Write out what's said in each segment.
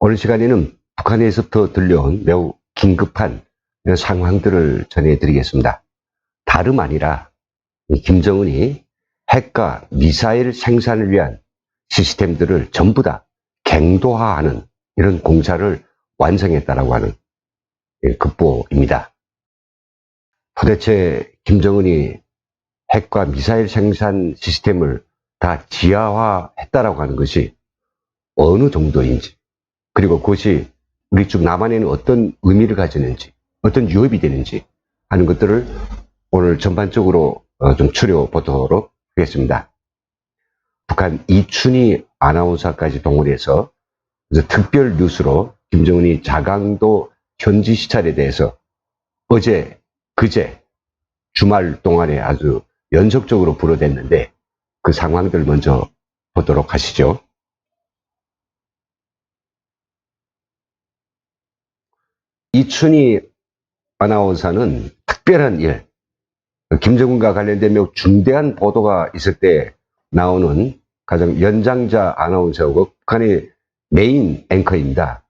오늘 시간에는 북한에서부터 들려온 매우 긴급한 상황들을 전해드리겠습니다. 다름 아니라 이 김정은이 핵과 미사일 생산을 위한 시스템들을 전부 다 갱도화하는 이런 공사를 완성했다라고 하는 예, 급보입니다. 도대체 김정은이 핵과 미사일 생산 시스템을 다 지하화했다라고 하는 것이 어느 정도인지 그리고 그것이 우리 쪽 남한에는 어떤 의미를 가지는지 어떤 유업이 되는지 하는 것들을 오늘 전반적으로 어, 좀 추려보도록 하겠습니다. 북한 이춘희 아나운서까지 동원해서 특별 뉴스로 김정은이 자강도 현지 시찰에 대해서 어제 그제 주말 동안에 아주 연속적으로 불어댔는데 그 상황들 먼저 보도록 하시죠. 이춘희 아나운서는 특별한 일, 김정은과 관련된 매우 중대한 보도가 있을 때 나오는 가장 연장자 아나운서고 북한의 메인 앵커입니다.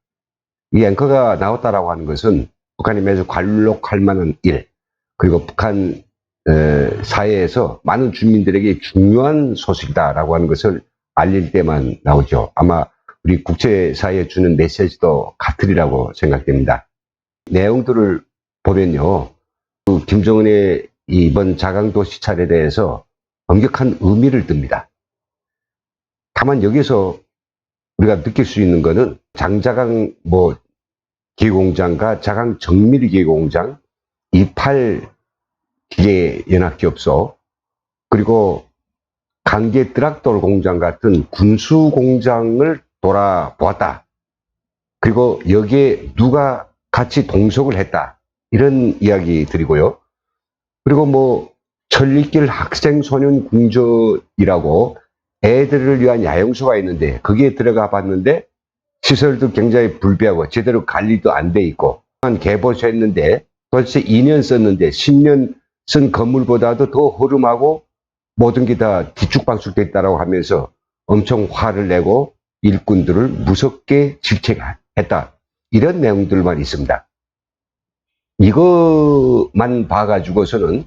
이 앵커가 나왔다라고 하는 것은 북한이 매주 관록할 만한 일, 그리고 북한 에, 사회에서 많은 주민들에게 중요한 소식이다라고 하는 것을 알릴 때만 나오죠. 아마 우리 국제사회에 주는 메시지도 같으리라고 생각됩니다. 내용들을 보면요. 그 김정은의 이번 자강도 시찰에 대해서 엄격한 의미를 듭니다. 다만 여기서 우리가 느낄 수 있는 것은 장자강 뭐 기공장과 자강 정밀 기공장, 28 기계 연합기업소, 그리고 강계 드락돌 공장 같은 군수 공장을 돌아보았다. 그리고 여기에 누가 같이 동석을 했다. 이런 이야기 드리고요. 그리고 뭐 천리길 학생 소년 궁전이라고 애들을 위한 야영소가 있는데 거기에 들어가 봤는데 시설도 굉장히 불비하고 제대로 관리도 안 돼 있고 한 개보수했는데 도대체 2년 썼는데 10년 쓴 건물보다도 더 허름하고 모든 게다 뒤죽박죽돼 있다라고 하면서 엄청 화를 내고 일꾼들을 무섭게 질책했다. 이런 내용들만 있습니다. 이것만 봐가지고서는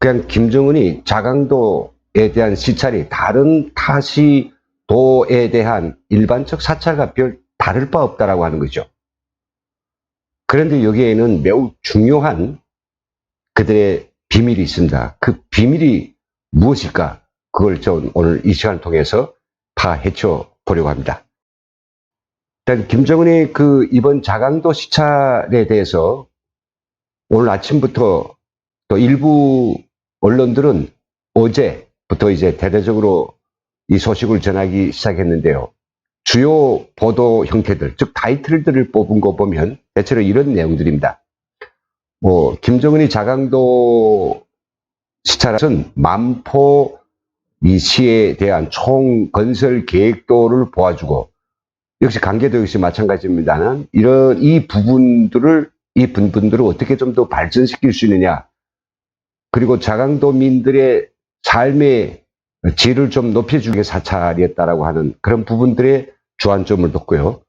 그냥 김정은이 자강도에 대한 시찰이 다른 타시 도에 대한 일반적 사찰과 별 다를 바 없다라고 하는 거죠. 그런데 여기에는 매우 중요한 그들의 비밀이 있습니다. 그 비밀이 무엇일까? 그걸 좀 오늘 이 시간을 통해서 파헤쳐 보려고 합니다. 일단 김정은의 그 이번 자강도 시찰에 대해서 오늘 아침부터 또 일부 언론들은 어제부터 이제 대대적으로 이 소식을 전하기 시작했는데요. 주요 보도 형태들, 즉 타이틀들을 뽑은 거 보면 대체로 이런 내용들입니다. 뭐 김정은이 자강도 시찰은 만포 이 시에 대한 총 건설 계획도를 보아주고 역시 관계도 역시 마찬가지입니다는 이런 이 부분들을 이 분들을 어떻게 좀 더 발전시킬 수 있느냐 그리고 자강도민들의 삶의 질을 좀 높여주기 사찰이었다라고 하는 그런 부분들의 주안점을 뒀고요.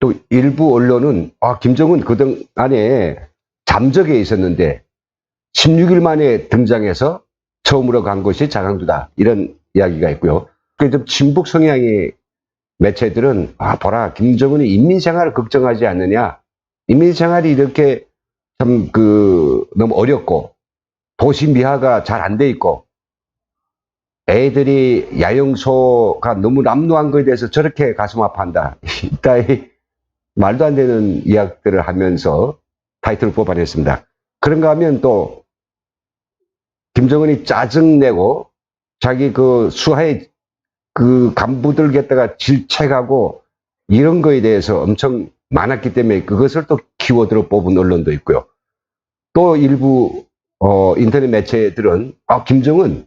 또 일부 언론은 아 김정은 그등 안에 잠적에 있었는데 16일 만에 등장해서 처음으로 간 것이 자강도다 이런 이야기가 있고요. 그좀 진북 성향의 매체들은 아 보라 김정은이 인민생활을 걱정하지 않느냐 인민생활이 이렇게 참 그 너무 어렵고 도시 미화가 잘 안 돼 있고 애들이 야영소가 너무 남루한 거에 대해서 저렇게 가슴 아파한다. 이따위 말도 안 되는 이야기들을 하면서 타이틀을 뽑아냈습니다. 그런가 하면 또 김정은이 짜증내고 자기 그 수하의 그 간부들 갖다가 질책하고 이런 거에 대해서 엄청 많았기 때문에 그것을 또 키워드로 뽑은 언론도 있고요. 또 일부 어, 인터넷 매체들은 아 김정은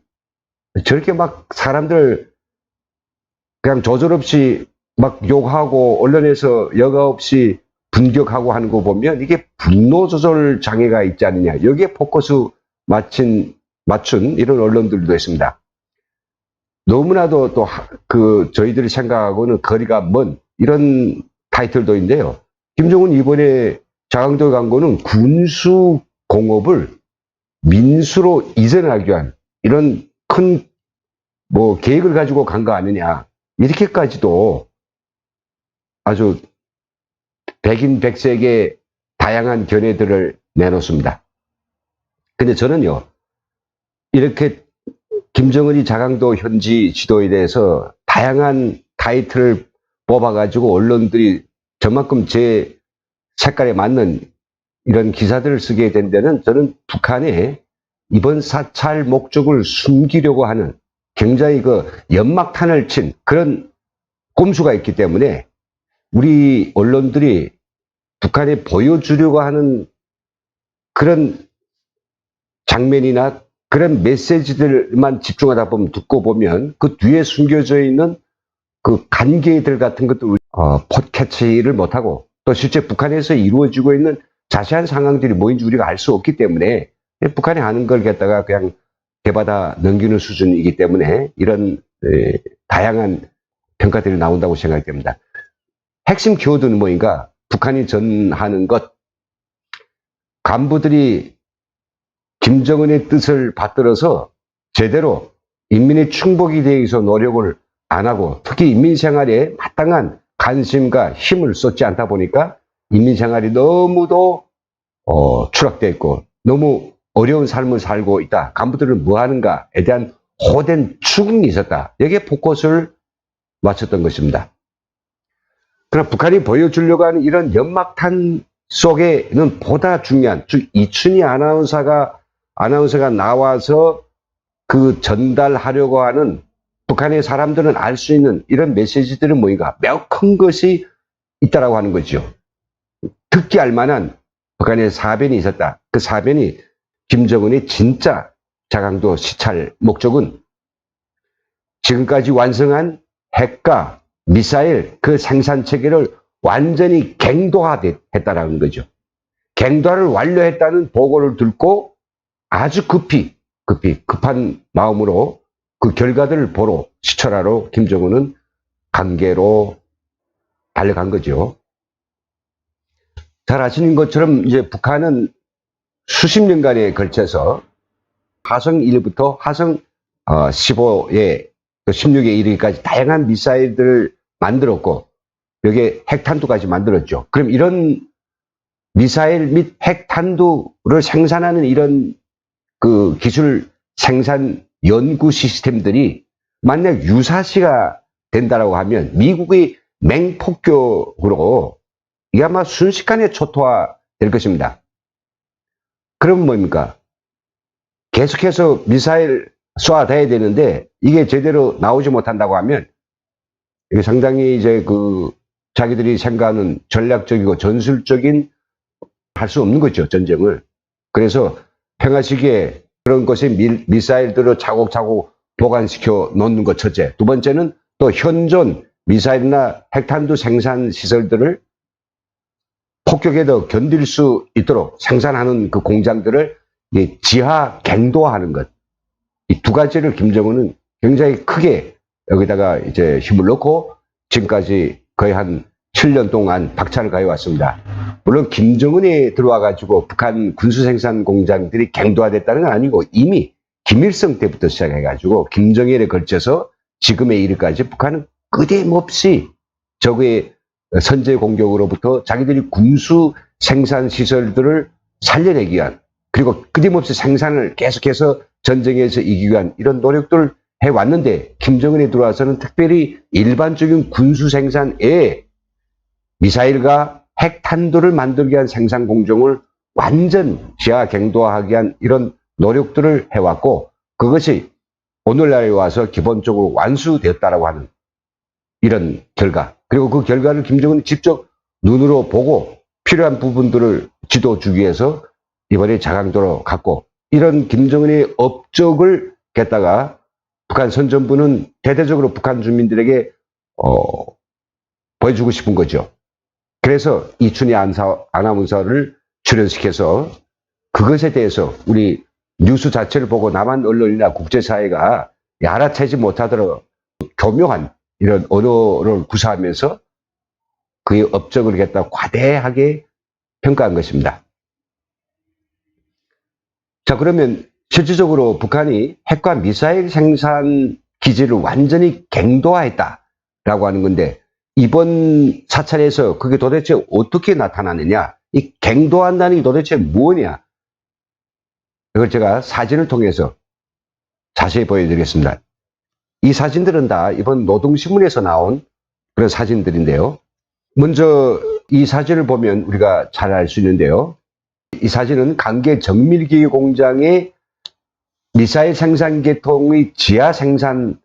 저렇게 막 사람들 그냥 조절 없이 막 욕하고 언론에서 여과 없이 분격하고 하는 거 보면 이게 분노 조절 장애가 있지 않느냐 여기에 포커스 맞춘 맞춘 이런 언론들도 있습니다. 너무나도 또 그 저희들이 생각하고는 거리가 먼 이런 타이틀도인데요. 김정은 이번에 자강도에 간 거는 군수 공업을 민수로 이전하기 위한 이런 큰 뭐 계획을 가지고 간 거 아니냐. 이렇게까지도 아주 백인 백색의 다양한 견해들을 내놓습니다. 근데 저는요, 이렇게 김정은이 자강도 현지 지도에 대해서 다양한 타이틀을 뽑아가지고 언론들이 저만큼 제 색깔에 맞는 이런 기사들을 쓰게 된 데는 저는 북한의 이번 사찰 목적을 숨기려고 하는 굉장히 그 연막탄을 친 그런 꼼수가 있기 때문에 우리 언론들이 북한에 보여주려고 하는 그런 장면이나 그런 메시지들만 집중하다 보면 듣고 보면 그 뒤에 숨겨져 있는 그 관계들 같은 것도 어, 팟캐치를 못하고 또 실제 북한에서 이루어지고 있는 자세한 상황들이 뭐인지 우리가 알 수 없기 때문에 북한이 하는 걸 갖다가 그냥 대받아 넘기는 수준이기 때문에 이런 에, 다양한 평가들이 나온다고 생각됩니다. 핵심 키워드는 뭐인가? 북한이 전하는 것, 간부들이 김정은의 뜻을 받들어서 제대로 인민의 충복이 위해서 노력을 안 하고 특히 인민 생활에 마땅한 관심과 힘을 쏟지 않다 보니까 인민 생활이 너무도 어, 추락되어 있고 너무 어려운 삶을 살고 있다. 간부들은 뭐 하는가에 대한 호된 추궁이 있었다. 여기에 포커스를 맞췄던 것입니다. 그러나 북한이 보여주려고 하는 이런 연막탄 속에는 보다 중요한, 즉 이춘희 아나운서가 아나운서가 나와서 그 전달하려고 하는 북한의 사람들은 알 수 있는 이런 메시지들은 뭐인가? 매우 큰 것이 있다라고 하는 거죠. 듣기 알만한 북한의 사변이 있었다. 그 사변이 김정은의 진짜 자강도 시찰 목적은 지금까지 완성한 핵과 미사일 그 생산 체계를 완전히 갱도화했다라는 거죠. 갱도화를 완료했다는 보고를 듣고 아주 급히 급히 급한 마음으로 그 결과들을 보러 시찰하러 김정은은 관계로 달려간 거죠. 잘 아시는 것처럼 이제 북한은 수십 년간에 걸쳐서 화성 1부터 화성 15에 16에 이르기까지 다양한 미사일들을 만들었고 여기에 핵탄두까지 만들었죠. 그럼 이런 미사일 및 핵탄두를 생산하는 이런 그 기술 생산 연구 시스템들이 만약 유사시가 된다라고 하면 미국의 맹폭격으로 이게 아마 순식간에 초토화 될 것입니다. 그럼 뭡니까? 계속해서 미사일 쏴대야 되는데 이게 제대로 나오지 못한다고 하면 이게 상당히 이제 그 자기들이 생각하는 전략적이고 전술적인 할 수 없는 거죠 전쟁을. 그래서 평화 시기에 그런 것이 미, 미사일들을 차곡차곡 보관시켜 놓는 것 첫째. 두 번째는 또 현존 미사일이나 핵탄두 생산 시설들을 폭격에도 견딜 수 있도록 생산하는 그 공장들을 지하 갱도화하는 것. 이 두 가지를 김정은은 굉장히 크게 여기다가 이제 힘을 넣고 지금까지 거의 한 7년 동안 박차를 가해왔습니다. 물론 김정은이 들어와가지고 북한 군수생산 공장들이 갱도화됐다는 건 아니고 이미 김일성 때부터 시작해가지고 김정일에 걸쳐서 지금에 이르까지 북한은 끄임없이 적의 선제 공격으로부터 자기들이 군수 생산 시설들을 살려내기 위한 그리고 끊임없이 생산을 계속해서 전쟁에서 이기기 위한 이런 노력들을 해왔는데 김정은이 들어와서는 특별히 일반적인 군수 생산에 미사일과 핵탄두를 만들기 위한 생산 공정을 완전 지하 갱도화하기 위한 이런 노력들을 해왔고 그것이 오늘날에 와서 기본적으로 완수되었다라고 하는 이런 결과 그리고 그 결과를 김정은이 직접 눈으로 보고 필요한 부분들을 지도 주기 위해서 이번에 자강도로 갔고 이런 김정은의 업적을 갖다가 북한 선전부는 대대적으로 북한 주민들에게 어, 보여주고 싶은 거죠. 그래서 이춘희 안사, 아나운서를 출연시켜서 그것에 대해서 우리 뉴스 자체를 보고 남한 언론이나 국제사회가 알아채지 못하도록 교묘한 이런 언어를 구사하면서 그의 업적을 갖다 과대하게 평가한 것입니다. 자, 그러면 실질적으로 북한이 핵과 미사일 생산 기지를 완전히 갱도화했다라고 하는 건데 이번 사찰에서 그게 도대체 어떻게 나타나느냐? 이 갱도한다는 게 도대체 뭐냐? 이걸 제가 사진을 통해서 자세히 보여드리겠습니다. 이 사진들은 다 이번 노동신문에서 나온 그런 사진들인데요. 먼저 이 사진을 보면 우리가 잘 알 수 있는데요. 이 사진은 강계 정밀기 공장의 미사일 생산 계통의 지하 생산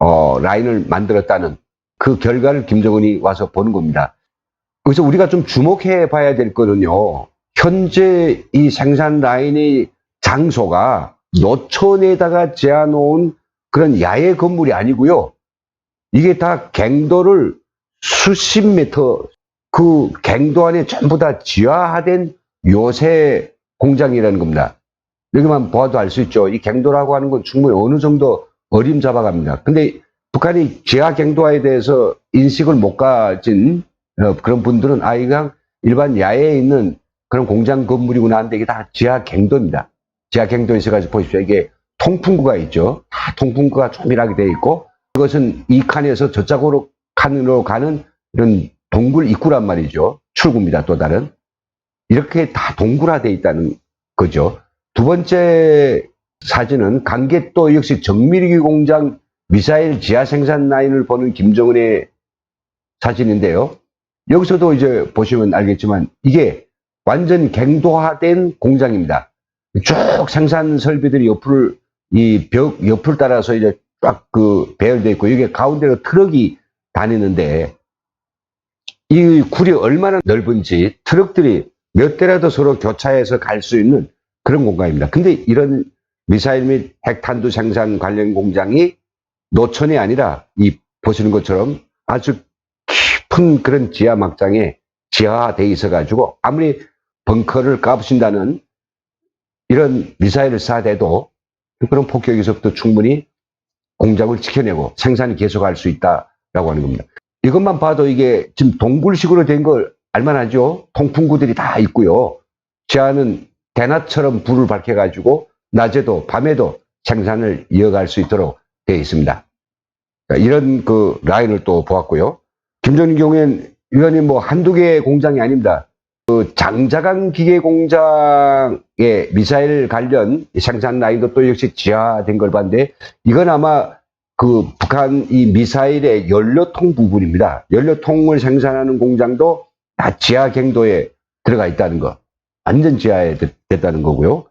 어, 라인을 만들었다는 그 결과를 김정은이 와서 보는 겁니다. 그래서 우리가 좀 주목해 봐야 될 거는요. 현재 이 생산 라인의 장소가 노천에다가 지어놓은 그런 야외 건물이 아니고요. 이게 다 갱도를 수십 미터 그 갱도 안에 전부 다 지하화된 요새 공장이라는 겁니다. 여기만 보아도 알 수 있죠. 이 갱도라고 하는 건 충분히 어느 정도 어림잡아갑니다. 근데 북한이 지하 갱도화에 대해서 인식을 못 가진 어, 그런 분들은 아, 이거 일반 야외에 있는 그런 공장 건물이구나 하는데 이게 다 지하 갱도입니다. 지하 갱도에 있어가지고 보십시오. 이게 통풍구가 있죠. 다 통풍구가 조밀하게 되어 있고 그것은 이 칸에서 저쪽으로 칸으로 가는 이런 동굴 입구란 말이죠. 출구입니다. 또 다른. 이렇게 다 동굴화되어 있다는 거죠. 두 번째 사진은 강계도 역시 정밀기 공장 미사일 지하 생산 라인을 보는 김정은의 사진인데요. 여기서도 이제 보시면 알겠지만 이게 완전 갱도화된 공장입니다. 쭉 생산 설비들이 옆을 이 벽 옆을 따라서 이제 쫙 그 배열되어 있고 여기 가운데로 트럭이 다니는데 이 굴이 얼마나 넓은지 트럭들이 몇 대라도 서로 교차해서 갈 수 있는 그런 공간입니다. 근데 이런 미사일 및 핵탄두 생산 관련 공장이 노천이 아니라 이 보시는 것처럼 아주 깊은 그런 지하 막장에 지하화돼 있어 가지고 아무리 벙커를 까부신다는 이런 미사일을 쏴대도 그런 폭격에서부터 충분히 공장을 지켜내고 생산이 계속할 수 있다라고 하는 겁니다. 이것만 봐도 이게 지금 동굴식으로 된 걸 알만하죠. 통풍구들이 다 있고요. 지하는 대낮처럼 불을 밝혀가지고 낮에도 밤에도 생산을 이어갈 수 있도록 되어 있습니다. 이런 그 라인을 또 보았고요. 김정일 경우엔 이거는 뭐 한두 개의 공장이 아닙니다. 그 장자강 기계 공장의 미사일 관련 생산 라인도 또 역시 지하된 걸 봤는데 이건 아마 그 북한 이 미사일의 연료통 부분입니다. 연료통을 생산하는 공장도 다 지하 갱도에 들어가 있다는 거. 완전 지하에 됐다는 거고요.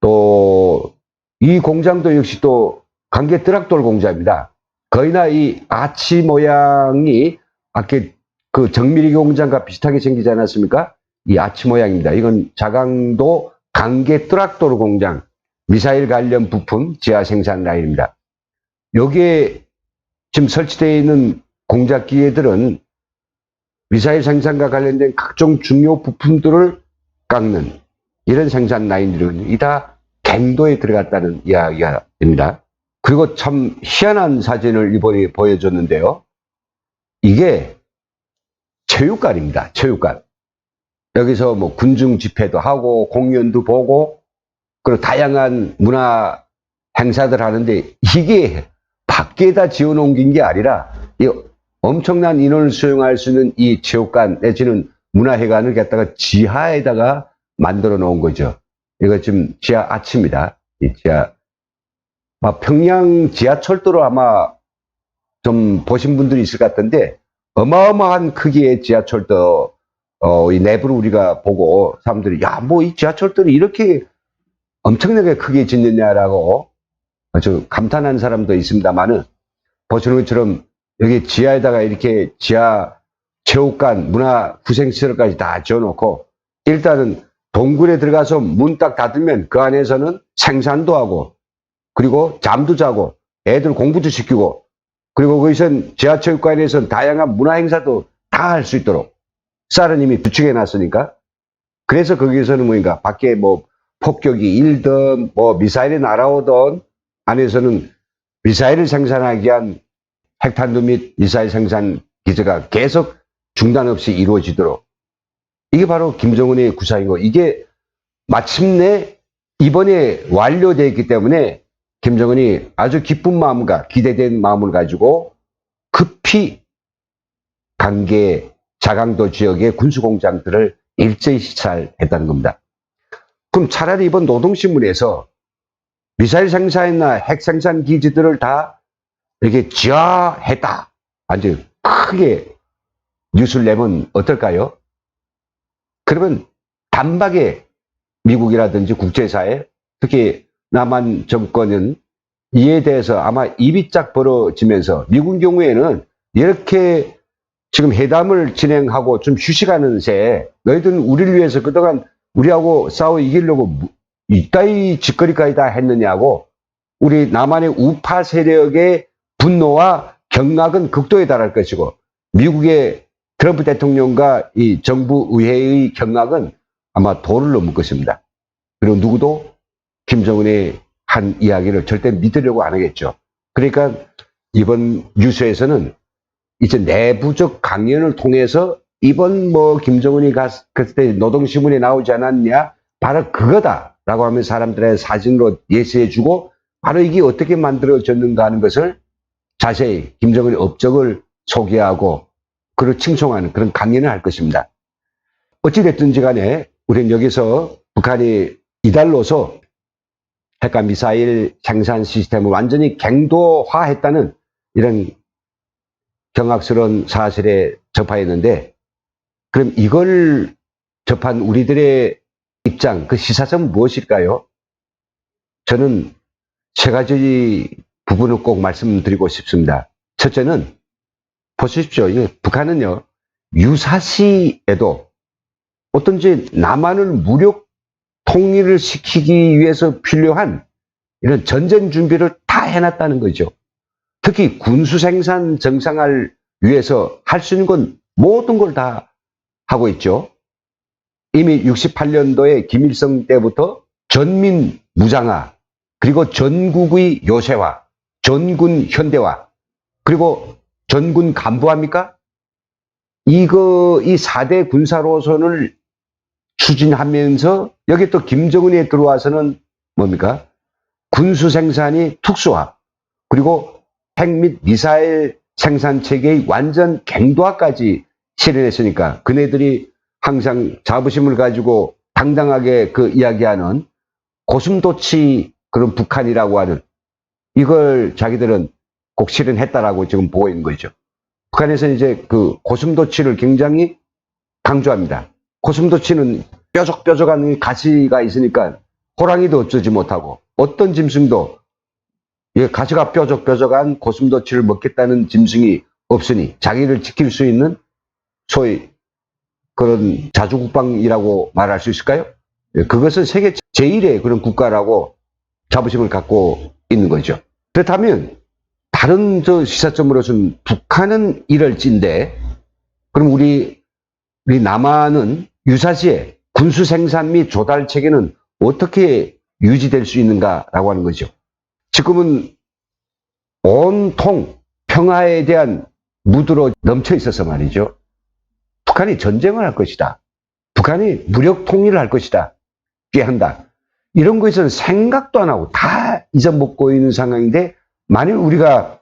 또 이 공장도 역시 또 관계 트락돌 공장입니다. 거의나 이 아치 모양이 아까 그 정밀기 공장과 비슷하게 생기지 않았습니까? 이 아치 모양입니다. 이건 자강도 관계 트락돌 공장 미사일 관련 부품 지하 생산 라인입니다. 여기에 지금 설치되어 있는 공작 기계들은 미사일 생산과 관련된 각종 중요 부품들을 깎는 이런 생산 라인들은 이다 갱도에 들어갔다는 이야기가 됩니다. 그리고 참 희한한 사진을 이번에 보여줬는데요. 이게 체육관입니다. 체육관. 여기서 뭐 군중 집회도 하고 공연도 보고 그리고 다양한 문화 행사들 하는데 이게 밖에다 지어 놓은 게 아니라 이 엄청난 인원을 수용할 수 있는 이 체육관 내지는 문화회관을 갖다가 지하에다가 만들어 놓은 거죠. 이거 지금 지하 아치입니다. 이 지하. 아, 평양 지하철도로 아마 좀 보신 분들이 있을 것 같은데 어마어마한 크기의 지하철도 어, 이 내부를 우리가 보고 사람들이 야, 뭐 이 지하철도를 이렇게 엄청나게 크게 짓느냐라고 아주 감탄하는 사람도 있습니다만은 보시는 것처럼 여기 지하에다가 이렇게 지하 체육관, 문화 후생시설까지 다 지어놓고 일단은 동굴에 들어가서 문 딱 닫으면 그 안에서는 생산도 하고 그리고 잠도 자고 애들 공부도 시키고 그리고 거기선 지하체육관에서는 다양한 문화 행사도 다 할 수 있도록 이미 구축해 놨으니까. 그래서 거기서는 뭐인가 밖에 뭐 폭격이 일든 뭐 미사일이 날아오던 안에서는 미사일을 생산하기 위한 핵탄두 및 미사일 생산 기지가 계속 중단 없이 이루어지도록. 이게 바로 김정은의 구상이고 이게 마침내 이번에 완료되었기 때문에 김정은이 아주 기쁜 마음과 기대된 마음을 가지고 급히 관계 자강도 지역의 군수공장들을 일제히 시찰했다는 겁니다. 그럼 차라리 이번 노동신문에서 미사일 생산이나 핵 생산 기지들을 다 이렇게 지하했다. 아주 크게 뉴스를 내면 어떨까요? 그러면 단박에 미국이라든지 국제사회, 특히 남한 정권은 이에 대해서 아마 입이 짝 벌어지면서 미국 경우에는 이렇게 지금 회담을 진행하고 좀 휴식하는 새 너희들은 우리를 위해서 그동안 우리하고 싸워 이기려고 무- 이따위 짓거리까지 다 했느냐고 우리 남한의 우파 세력의 분노와 경악은 극도에 달할 것이고 미국의 트럼프 대통령과 이 정부 의회의 경악은 아마 도를 넘을 것입니다. 그리고 누구도 김정은의 한 이야기를 절대 믿으려고 안 하겠죠. 그러니까 이번 뉴스에서는 이제 내부적 강연을 통해서 이번 뭐 김정은이 갔, 그때 노동신문에 나오지 않았냐? 바로 그거다라고 하면 사람들의 사진으로 예시해주고 바로 이게 어떻게 만들어졌는가 하는 것을 자세히 김정은의 업적을 소개하고 그를 칭송하는 그런 강연을 할 것입니다. 어찌됐든지 간에 우리는 여기서 북한이 이달로서 핵과 미사일 생산 시스템을 완전히 갱도화했다는 이런 경악스러운 사실에 접하였는데 그럼 이걸 접한 우리들의 입장, 그 시사점은 무엇일까요? 저는 세 가지 부분을 꼭 말씀드리고 싶습니다. 첫째는 보십시오. 이게 북한은요, 유사시에도 어떤지 남한을 무력 통일을 시키기 위해서 필요한 이런 전쟁 준비를 다 해놨다는 거죠. 특히 군수 생산 정상화를 위해서 할 수 있는 건 모든 걸 다 하고 있죠. 이미 68년도에 김일성 때부터 전민 무장화, 그리고 전국의 요새화, 전군 현대화, 그리고 전군 간부합니까? 이거, 이 4대 군사로선을 추진하면서 여기 또 김정은이 들어와서는 뭡니까? 군수 생산이 특수화, 그리고 핵 및 미사일 생산 체계의 완전 갱도화까지 실현했으니까 그네들이 항상 자부심을 가지고 당당하게 그 이야기하는 고슴도치 그런 북한이라고 하는 이걸 자기들은 꼭 실현했다라고 지금 보고 있는 거죠. 북한에서 이제 그 고슴도치를 굉장히 강조합니다. 고슴도치는 뾰족뾰족한 가시가 있으니까 호랑이도 어쩌지 못하고 어떤 짐승도 이 가시가 뾰족뾰족한 고슴도치를 먹겠다는 짐승이 없으니 자기를 지킬 수 있는 소위 그런 자주국방이라고 말할 수 있을까요? 예, 그것은 세계 제1의 그런 국가라고 자부심을 갖고 있는 거죠. 그렇다면 다른 저 시사점으로서는 북한은 이럴진데 그럼 우리 우리 남한은 유사시에 군수 생산 및 조달 체계는 어떻게 유지될 수 있는가라고 하는 거죠. 지금은 온통 평화에 대한 무드로 넘쳐 있어서 말이죠. 북한이 전쟁을 할 것이다. 북한이 무력 통일을 할 것이다. 꾀한다. 이런 것에서는 생각도 안 하고 다 잊어먹고 있는 상황인데 만일 우리가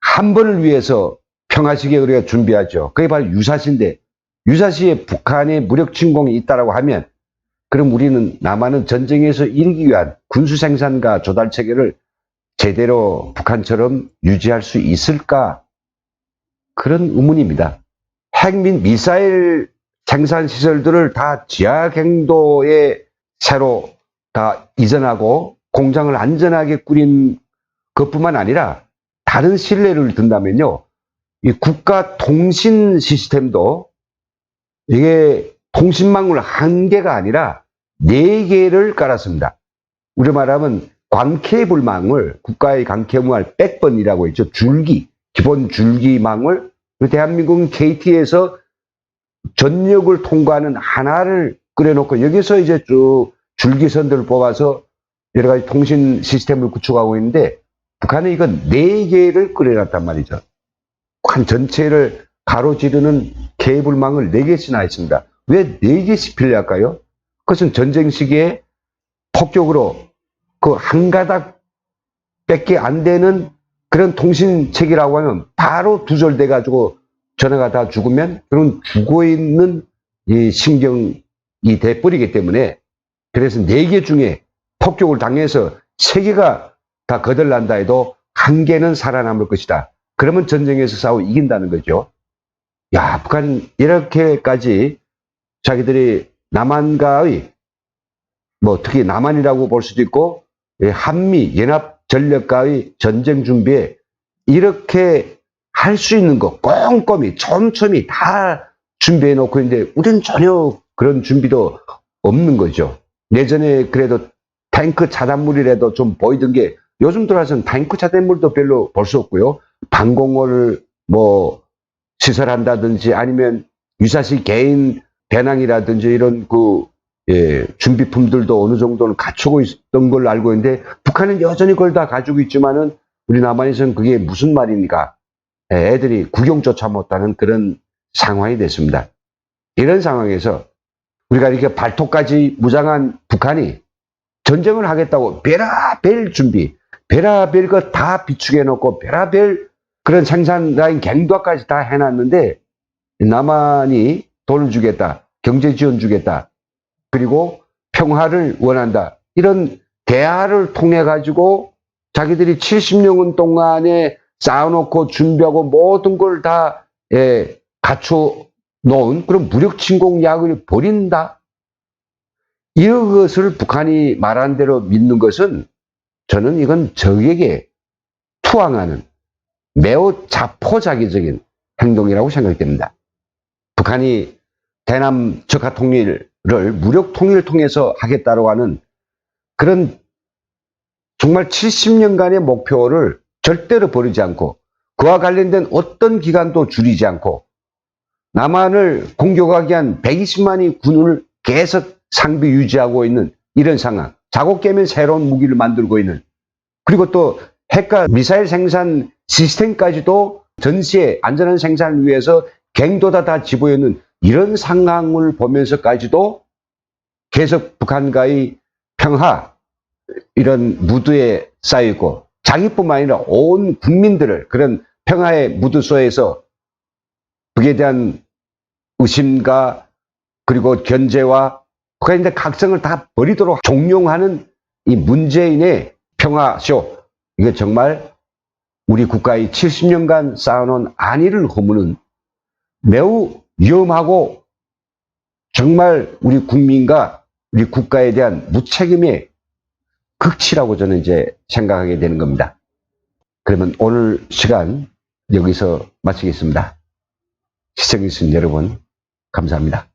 한 번을 위해서 평화시계 우리가 준비하죠. 그게 바로 유사시인데 유사시에 북한의 무력 침공이 있다라고 하면 그럼 우리는 남한은 전쟁에서 이기기 위한 군수 생산과 조달 체계를 제대로 북한처럼 유지할 수 있을까? 그런 의문입니다. 핵및 미사일 생산 시설들을 다 지하 갱도에 새로 다 이전하고 공장을 안전하게 꾸린 것뿐만 아니라 다른 신뢰를 든다면요. 이 국가 통신 시스템도 이게 통신망을 한 개가 아니라 네 개를 깔았습니다. 우리 말하면 광케이블망을 국가의 광케이블망 백번이라고 있죠. 줄기, 기본 줄기망을 그 대한민국은 KT에서 전력을 통과하는 하나를 끓여놓고 여기서 이제 쭉 줄기선들을 뽑아서 여러 가지 통신 시스템을 구축하고 있는데 북한은 이건 네 개를 끓여놨단 말이죠. 한 전체를 가로지르는 케이블망을 네개씩나 있습니다. 왜 네개씩 필요할까요? 그것은 전쟁 시기에 폭격으로 그 한 가닥 밖에 안 되는 그런 통신책이라고 하면 바로 두절돼 가지고 전화가 다 죽으면 그런 죽어 있는 이 신경이 돼버리기 때문에 그래서 네 개 중에 폭격을 당해서 세 개가 다 거들난다 해도 한 개는 살아남을 것이다. 그러면 전쟁에서 싸워 이긴다는 거죠. 야, 북한 이렇게까지 자기들이 남한과의 뭐 특히 남한이라고 볼 수도 있고 예, 한미 연합 전력과의 전쟁 준비에 이렇게 할 수 있는 거 꼼꼼히 촘촘히 다 준비해 놓고 있는데 우리는 전혀 그런 준비도 없는 거죠. 예전에 그래도 탱크 차단물이라도 좀 보이던 게 요즘 들어와서는 탱크 차단물도 별로 볼 수 없고요. 방공호를 뭐 시설한다든지 아니면 유사시 개인 배낭이라든지 이런 그 예, 준비품들도 어느 정도는 갖추고 있던 걸로 알고 있는데 북한은 여전히 그걸 다 가지고 있지만은 우리 남한에서는 그게 무슨 말입니까? 예, 애들이 구경조차 못하는 그런 상황이 됐습니다. 이런 상황에서 우리가 이렇게 발톱까지 무장한 북한이 전쟁을 하겠다고 베라벨 준비, 베라벨 거 다 비축해 놓고 베라벨 그런 생산 라인 갱도까지 다 해놨는데 남한이 돈을 주겠다, 경제 지원 주겠다, 그리고 평화를 원한다. 이런 대화를 통해 가지고 자기들이 70년 동안에 쌓아놓고 준비하고 모든 걸다 예, 갖춰 놓은 그런 무력 침공 약을 버린다. 이것을 북한이 말한 대로 믿는 것은 저는 이건 적에게 투항하는 매우 자포자기적인 행동이라고 생각됩니다. 북한이 대남 적화 통일을 무력 통일을 통해서 하겠다고 하는 그런 정말 70년간의 목표를 절대로 버리지 않고 그와 관련된 어떤 기간도 줄이지 않고 남한을 공격하기 위한 120만의 군을 계속 상비 유지하고 있는 이런 상황. 자국 깨면 새로운 무기를 만들고 있는 그리고 또 핵과 미사일 생산 시스템까지도 전시에 안전한 생산을 위해서 갱도다 다 집어여 있는 이런 상황을 보면서까지도 계속 북한과의 평화 이런 무드에 쌓이고 자기뿐만 아니라 온 국민들을 그런 평화의 무드 속에서 북에 대한 의심과 그리고 견제와 북한인데 각성을 다 버리도록 종용하는 이 문재인의 평화쇼 이게 정말 우리 국가의 70년간 쌓아놓은 안위를 허무는 매우 위험하고 정말 우리 국민과 우리 국가에 대한 무책임의 극치라고 저는 이제 생각하게 되는 겁니다. 그러면 오늘 시간 여기서 마치겠습니다. 시청해주신 여러분 감사합니다.